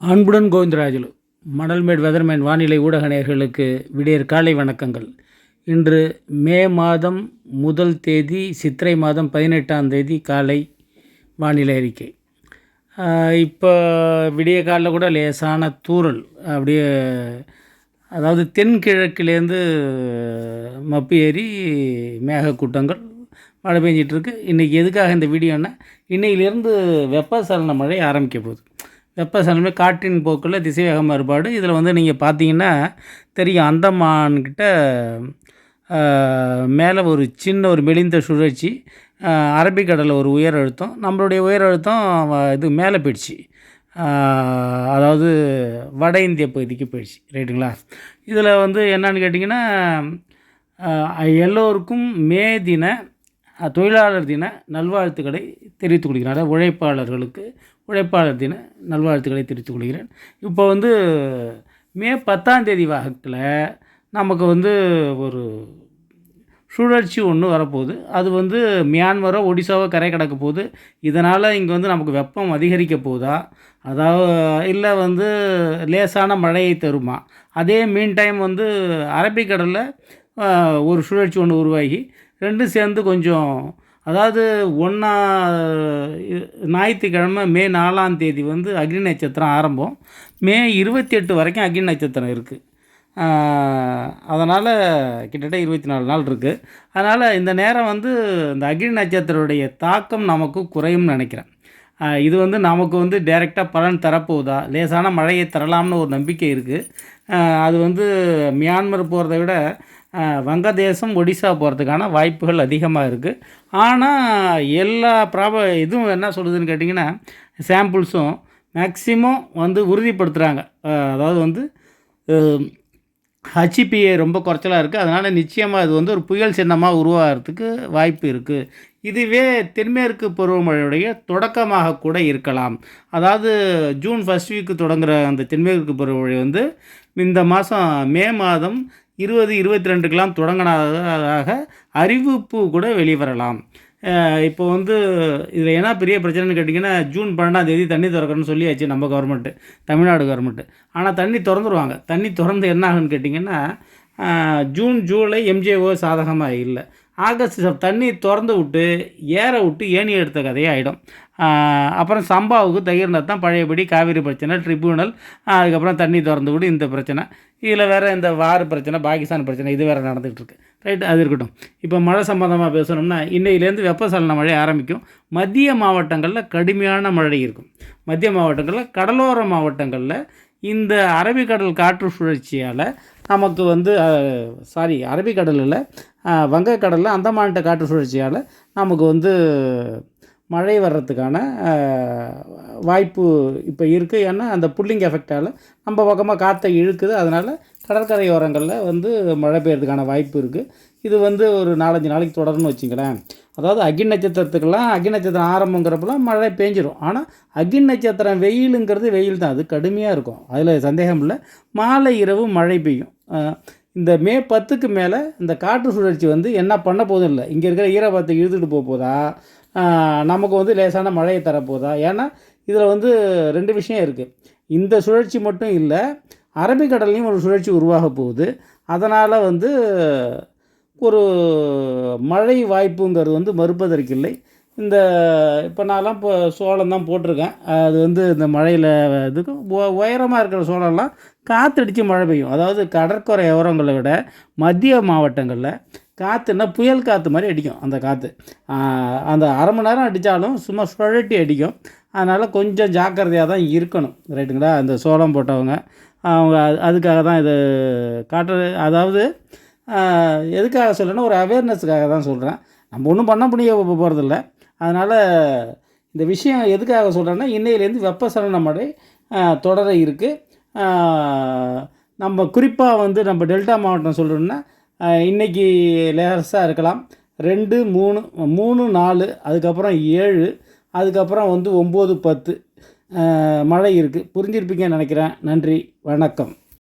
அன்புடன் கோவிந்தராஜுலு மணல்மேடு வெதர்மேன் வானிலை ஊடக நேர்களுக்கு விடியற் காலை வணக்கங்கள். இன்று மே மாதம் முதல் தேதி சித்திரை மாதம் பதினெட்டாம் தேதி காலை வானிலை அறிக்கை. இப்போ விடிய காலில் கூட லேசான தூறல் அப்படியே அதாவது தென்கிழக்கிலேருந்து மப்பு ஏறி மேகக்கூட்டங்கள் மழை பெஞ்சிட்ருக்கு. இன்றைக்கி எதுக்காக இந்த வீடியோன்னா இன்னையிலேருந்து வெப்பசலன மழை ஆரம்பிக்க போகுது. வெப்பசலனமே காற்றின் போக்கில் திசைவேக மாறுபாடு. இதில் வந்து நீங்கள் பார்த்தீங்கன்னா தெரியும். அந்தமான்கிட்ட மேலே ஒரு சின்ன ஒரு மெலிந்த சுழற்சி அரபிக்கடலில் ஒரு உயர் அழுத்தம். நம்மளுடைய உயர் அழுத்தம் இது மேலே போயிடுச்சு. அதாவது வட இந்திய பகுதிக்கு போயிடுச்சு. ரைட்டுங்களா? இதில் வந்து என்னன்னு கேட்டிங்கன்னா எல்லோருக்கும் மே தின தொழிலாளர் தின நல்வாழ்த்துக்களை தெரிவித்துக் கொள்கிறேன். அதாவது உழைப்பாளர்களுக்கு உழைப்பாளர் தின நல்வாழ்த்துக்களை தெரிவித்துக் கொள்கிறேன். இப்போ வந்து மே பத்தாம் தேதி வாகத்தில் நமக்கு வந்து ஒரு சுழற்சி ஒன்று வரப்போகுது. அது வந்து மியான்மரோ ஒடிசாவோ கரை கிடக்க போகுது. இதனால் இங்கே வந்து நமக்கு வெப்பம் அதிகரிக்க போகுதா அதாவது இல்லை வந்து லேசான மழையை தருமா? அதே மீன் டைம் வந்து அரபிக்கடலில் ஒரு சுழற்சி ஒன்று உருவாகி ரெண்டும் சேர்ந்து கொஞ்சம் அதாவது ஒன்றா ஞாயிற்றுக்கிழமை மே நாலாம் தேதி வந்து அக்னி நட்சத்திரம் ஆரம்பம். மே இருபத்தி எட்டு வரைக்கும் அக்னி நட்சத்திரம் இருக்குது அதனால் கிட்டத்தட்ட இருபத்தி நாலு நாள் இருக்குது அதனால் இந்த நேரம் வந்து இந்த அக்னி நட்சத்திரத்துடைய தாக்கம் நமக்கு குறையும்னு நினைக்கிறேன். இது வந்து நமக்கு வந்து டைரெக்டாக பலன் தரப்போகுதா? லேசான மழையை தரலாம்னு ஒரு நம்பிக்கை இருக்குது அது வந்து மியான்மர் போகிறத விட வங்கதேசம் ஒடிசா போகிறதுக்கான வாய்ப்புகள் அதிகமாக இருக்குது ஆனால் எல்லா ப்ராப இதுவும் என்ன சொல்லுதுன்னு கேட்டிங்கன்னா சாம்பிள்ஸும் மேக்ஸிமம் வந்து உறுதிப்படுத்துகிறாங்க அதாவது வந்து ஹச்சிபிஏ ரொம்ப குறைச்சலாக இருக்குது அதனால் நிச்சயமாக இது வந்து ஒரு புயல் சின்னமாக உருவாகிறதுக்கு வாய்ப்பு இருக்குது இதுவே தென்மேற்கு பருவமழையுடைய தொடக்கமாக கூட இருக்கலாம். அதாவது ஜூன் ஃபஸ்ட் வீக்கு தொடங்குற அந்த தென்மேற்கு பருவமழை வந்து இந்த மாதம் மே மாதம் இருபது இருபத்தி ரெண்டுக்கெலாம் தொடங்கினதாக அறிவிப்பு கூட வெளிவரலாம். இப்போ வந்து இதில் என்ன பெரிய பிரச்சனைன்னு கேட்டிங்கன்னா ஜூன் பன்னெண்டாம் தேதி தண்ணி திறக்கணும்னு சொல்லியாச்சு நம்ம கவர்மெண்ட்டு தமிழ்நாடு கவர்மெண்ட்டு ஆனால் தண்ணி திறந்துருவாங்க. தண்ணி திறந்து என்ன ஆகுன்னு கேட்டிங்கன்னா ஜூன் ஜூலை எம்ஜிஓ சாதகமாக இல்லை. ஆகஸ்ட் தண்ணி திறந்து விட்டு ஏற விட்டு ஏணி எடுத்த கதையே ஆகிடும் அப்புறம் சம்பாவுக்கு தயிர்னா தான் பழையபடி காவிரி பிரச்சனை ட்ரிபியூனல் அதுக்கப்புறம் தண்ணி திறந்து விடு இந்த பிரச்சனை. இதில் வேறு இந்த வார் பிரச்சனை பாகிஸ்தான் பிரச்சனை இது வேறு நடந்துகிட்ருக்கு ரைட் அது இருக்கட்டும். இப்போ மழை சம்பந்தமாக பேசணும்னா இன்னையிலேருந்து வெப்பசலன மழை ஆரம்பிக்கும். மத்திய மாவட்டங்களில் கடுமையான மழை இருக்கும். மத்திய மாவட்டங்களில் கடலோர மாவட்டங்களில் இந்த அரபிக்கடல் காற்று சுழற்சியால் நமக்கு வந்து சாரி அரபிக்கடலில் வங்கக்கடலில் அந்தமான்ட்ட காற்று சுழற்சியால் நமக்கு வந்து மழை வர்றதுக்கான வாய்ப்பு இப்போ இருக்குது ஏன்னா அந்த புல்லிங் எஃபெக்டால் நம்ம பக்கமாக காற்றை இழுக்குது. அதனால் கடற்கரையோரங்களில் வந்து மழை பெய்யறதுக்கான வாய்ப்பு இருக்குது இது வந்து ஒரு நாலஞ்சு நாளைக்கு தொடரும்னு வச்சுங்களேன். அதாவது அக்னி நட்சத்திரத்துக்கெல்லாம் அக்னி நட்சத்திரம் ஆரம்பங்கிறப்பெல்லாம் மழை பெஞ்சிரும். ஆனால் அக்னி நட்சத்திரம் வெயிலுங்கிறது வெயில் தான். அது கடுமையாக இருக்கும். அதில் சந்தேகம் இல்லை. மாலை இரவு மழை பெய்யும். இந்த மே பத்துக்கு மேலே இந்த காற்று சுழற்சி வந்து என்ன பண்ண போதும் இல்லை. இங்கே இருக்கிற ஈரப்பத்தை இழுத்துட்டு போக போதா? நமக்கு வந்து லேசான மழையை தரப்போதா? ஏன்னா இதில் வந்து ரெண்டு விஷயம் இருக்குது இந்த சுழற்சி மட்டும் இல்லை அரபிக்கடல்லையும் ஒரு சுழற்சி உருவாக போகுது. அதனால் வந்து ஒரு மழை வாய்ப்புங்கிறது வந்து மறுப்பதற்கில்லை இந்த இப்போ நான்லாம் இப்போ சோளம் தான் போட்டிருக்கேன். அது வந்து இந்த மழையில் இதுக்கு உயரமாக இருக்கிற சோளம்லாம் காற்றடிச்சு மழை பெய்யும். அதாவது கடற்கரை ஓரங்களை விட மத்திய மாவட்டங்களில் காற்றுன்னா புயல் காற்று மாதிரி அடிக்கும் அந்த காற்று அந்த அரை மணி நேரம் அடித்தாலும் சும்மா சுழட்டி அடிக்கும். அதனால் கொஞ்சம் ஜாக்கிரதையாக தான் இருக்கணும். ரைட்டுங்களா? அந்த சோளம் போட்டவங்க. அவங்க அது- அதுக்காக தான் இது காட்டுறது. அதாவது எதுக்காக சொல்கிறேன்னா ஒரு அவேர்னஸுக்காக தான் சொல்கிறேன் நம்ம ஒன்றும் பண்ண முடிய போகிறதில்ல அதனால் இந்த விஷயம் எதுக்காக சொல்கிறேன்னா இன்னையிலேருந்து வெப்பசலன மழை தொடர இருக்குது நம்ம குறிப்பாக வந்து நம்ம டெல்டா மாவட்டம் சொல்கிறோம்னா இன்றைக்கி லேசாக இருக்கலாம். ரெண்டு மூணு மூணு நாலு அதுக்கப்புறம் ஏழு அதுக்கப்புறம் வந்து ஒம்பது பத்து. மழை இருக்குது புரிஞ்சிருப்பீங்கன்னு நினைக்கிறேன். நன்றி. வணக்கம்.